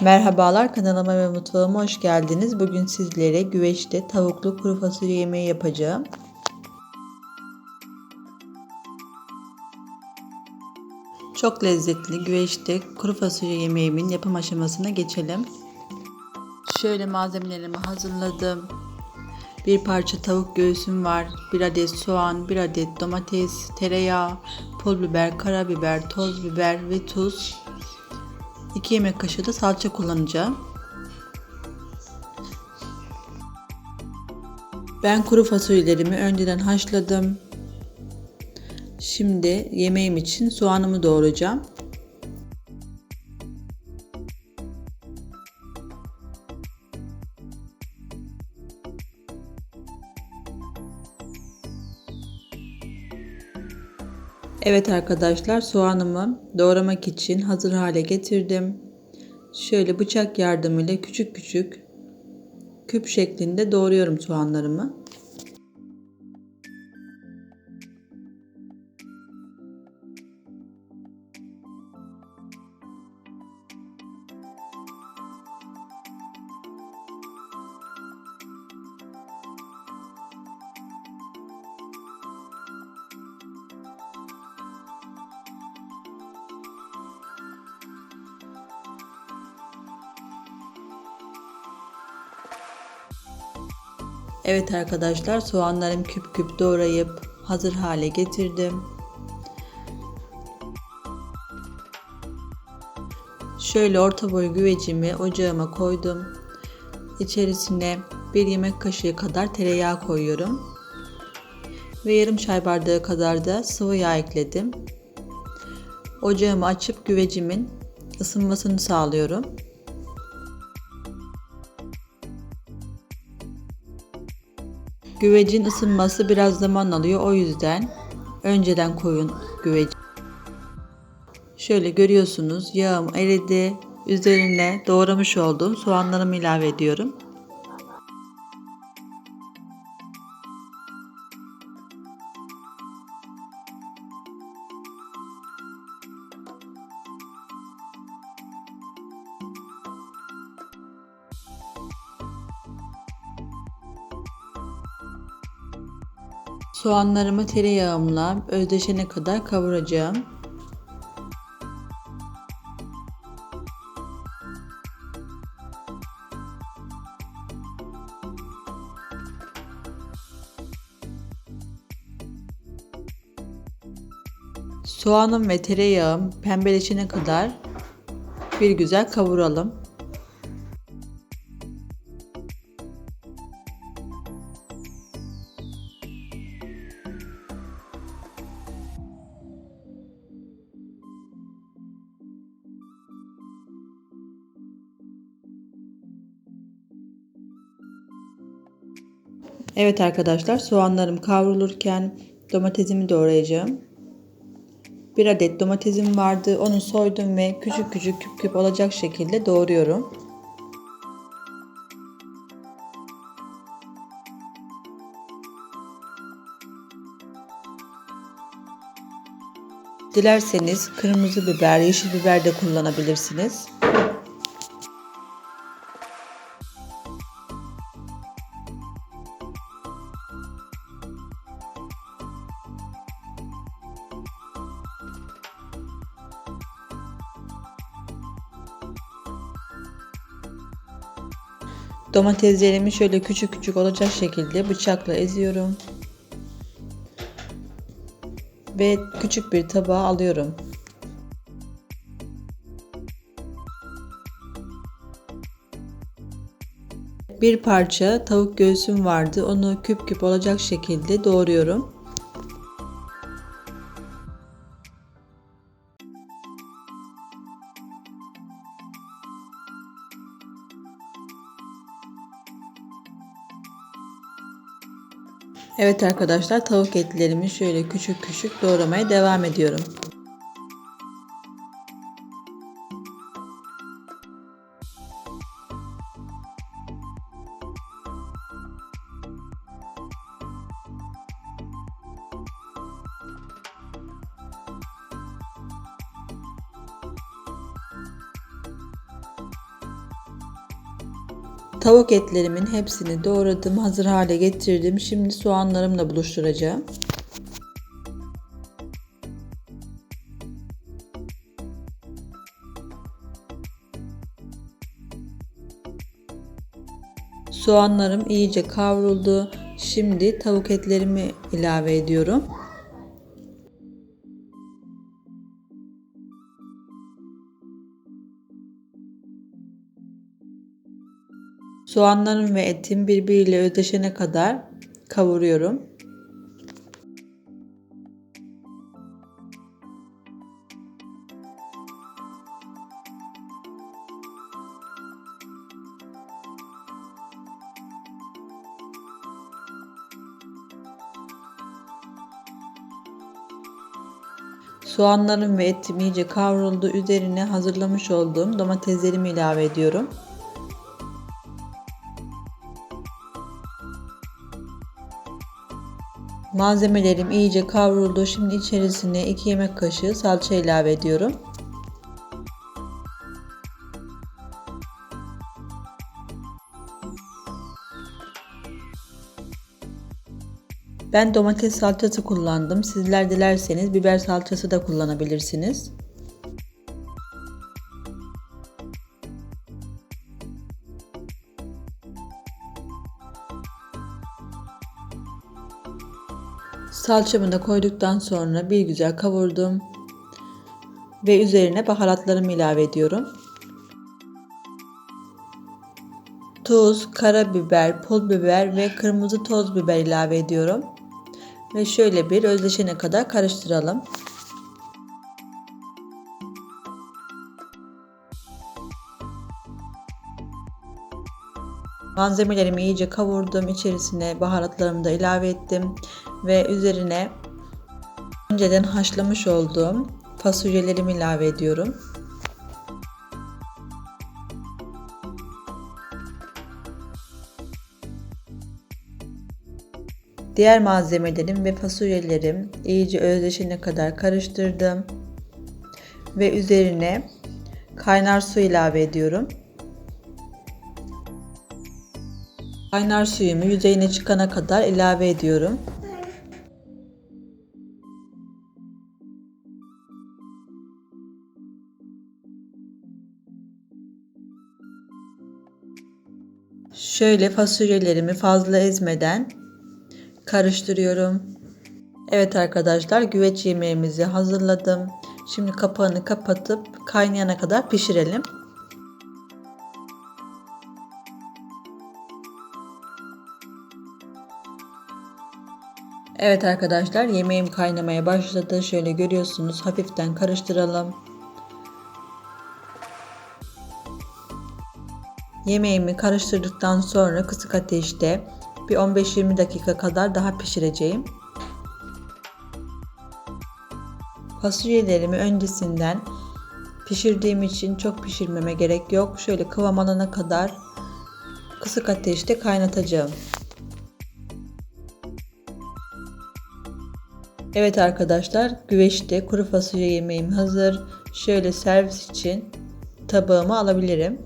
Merhabalar kanalıma ve mutfağıma hoş geldiniz. Bugün sizlere güveçte tavuklu kuru fasulye yemeği yapacağım. Çok lezzetli güveçte kuru fasulye yemeğimin yapım aşamasına geçelim. Şöyle malzemelerimi hazırladım. Bir parça tavuk göğsüm var. Bir adet soğan, bir adet domates, tereyağı, pul biber, karabiber, toz biber ve tuz. 2 yemek kaşığı da salça kullanacağım. Ben kuru fasulyelerimi önceden haşladım. Şimdi yemeğim için soğanımı doğrayacağım. Evet arkadaşlar soğanımı doğramak için hazır hale getirdim. Şöyle bıçak yardımıyla küçük küçük küp şeklinde doğruyorum soğanlarımı. Evet arkadaşlar soğanlarım küp küp doğrayıp hazır hale getirdim. Şöyle orta boy güvecimi ocağıma koydum. İçerisine bir yemek kaşığı kadar tereyağı koyuyorum. Ve yarım çay bardağı kadar da sıvı yağ ekledim. Ocağımı açıp güvecimin ısınmasını sağlıyorum. Güvecin ısınması biraz zaman alıyor. O yüzden önceden koyun güveci. Şöyle görüyorsunuz yağım eridi. Üzerine doğramış olduğum soğanlarımı ilave ediyorum. Soğanlarımı tereyağımla özdeşene kadar kavuracağım. Soğanım ve tereyağım pembeleşene kadar bir güzel kavuralım. Evet arkadaşlar soğanlarım kavrulurken domatesimi doğrayacağım. Bir adet domatesim vardı. Onu soydum ve küçük küçük küp küp olacak şekilde doğruyorum. Dilerseniz kırmızı biber, yeşil biber de kullanabilirsiniz. Domateslerimi şöyle küçük küçük olacak şekilde bıçakla eziyorum. Ve küçük bir tabağa alıyorum. Bir parça tavuk göğsüm vardı. Onu küp küp olacak şekilde doğruyorum. Evet arkadaşlar tavuk etlerimi şöyle küçük küçük doğramaya devam ediyorum. Tavuk etlerimin hepsini doğradım, hazır hale getirdim. Şimdi soğanlarımla buluşturacağım. Soğanlarım iyice kavruldu. Şimdi tavuk etlerimi ilave ediyorum. Soğanlarım ve etim birbiriyle özdeşene kadar kavuruyorum. Soğanlarım ve etim iyice kavruldu. Üzerine hazırlamış olduğum domateslerimi ilave ediyorum. Malzemelerim iyice kavruldu. Şimdi içerisine 2 yemek kaşığı salça ilave ediyorum. Ben domates salçası kullandım. Sizler dilerseniz biber salçası da kullanabilirsiniz. Salçamı da koyduktan sonra bir güzel kavurdum. Ve üzerine baharatlarımı ilave ediyorum. Tuz, karabiber, pul biber ve kırmızı toz biber ilave ediyorum. Ve şöyle bir özleşene kadar karıştıralım. Malzemelerimi iyice kavurdum. İçerisine baharatlarımı da ilave ettim. Ve üzerine önceden haşlamış olduğum fasulyelerimi ilave ediyorum. Diğer malzemelerim ve fasulyelerim iyice özleşene kadar karıştırdım. Ve üzerine kaynar su ilave ediyorum. Kaynar suyumu yüzeyine çıkana kadar ilave ediyorum. Şöyle fasulyelerimi fazla ezmeden karıştırıyorum. Evet arkadaşlar güveç yemeğimizi hazırladım. Şimdi kapağını kapatıp kaynayana kadar pişirelim. Evet arkadaşlar yemeğim kaynamaya başladı. Şöyle görüyorsunuz hafiften karıştıralım. Yemeğimi karıştırdıktan sonra kısık ateşte bir 15-20 dakika kadar daha pişireceğim. Fasulyelerimi öncesinden pişirdiğim için çok pişirmeme gerek yok. Şöyle kıvam alana kadar kısık ateşte kaynatacağım. Evet arkadaşlar güveçte kuru fasulye yemeğim hazır. Şöyle servis için tabağıma alabilirim.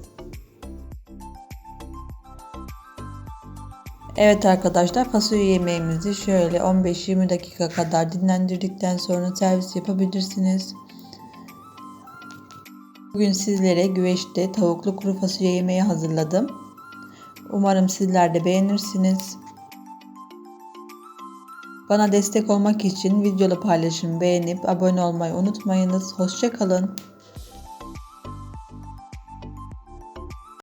Evet arkadaşlar fasulye yemeğimizi şöyle 15-20 dakika kadar dinlendirdikten sonra servis yapabilirsiniz. Bugün sizlere güveçte tavuklu kuru fasulye yemeği hazırladım. Umarım sizler de beğenirsiniz. Bana destek olmak için videolu paylaşım beğenip abone olmayı unutmayınız. Hoşçakalın.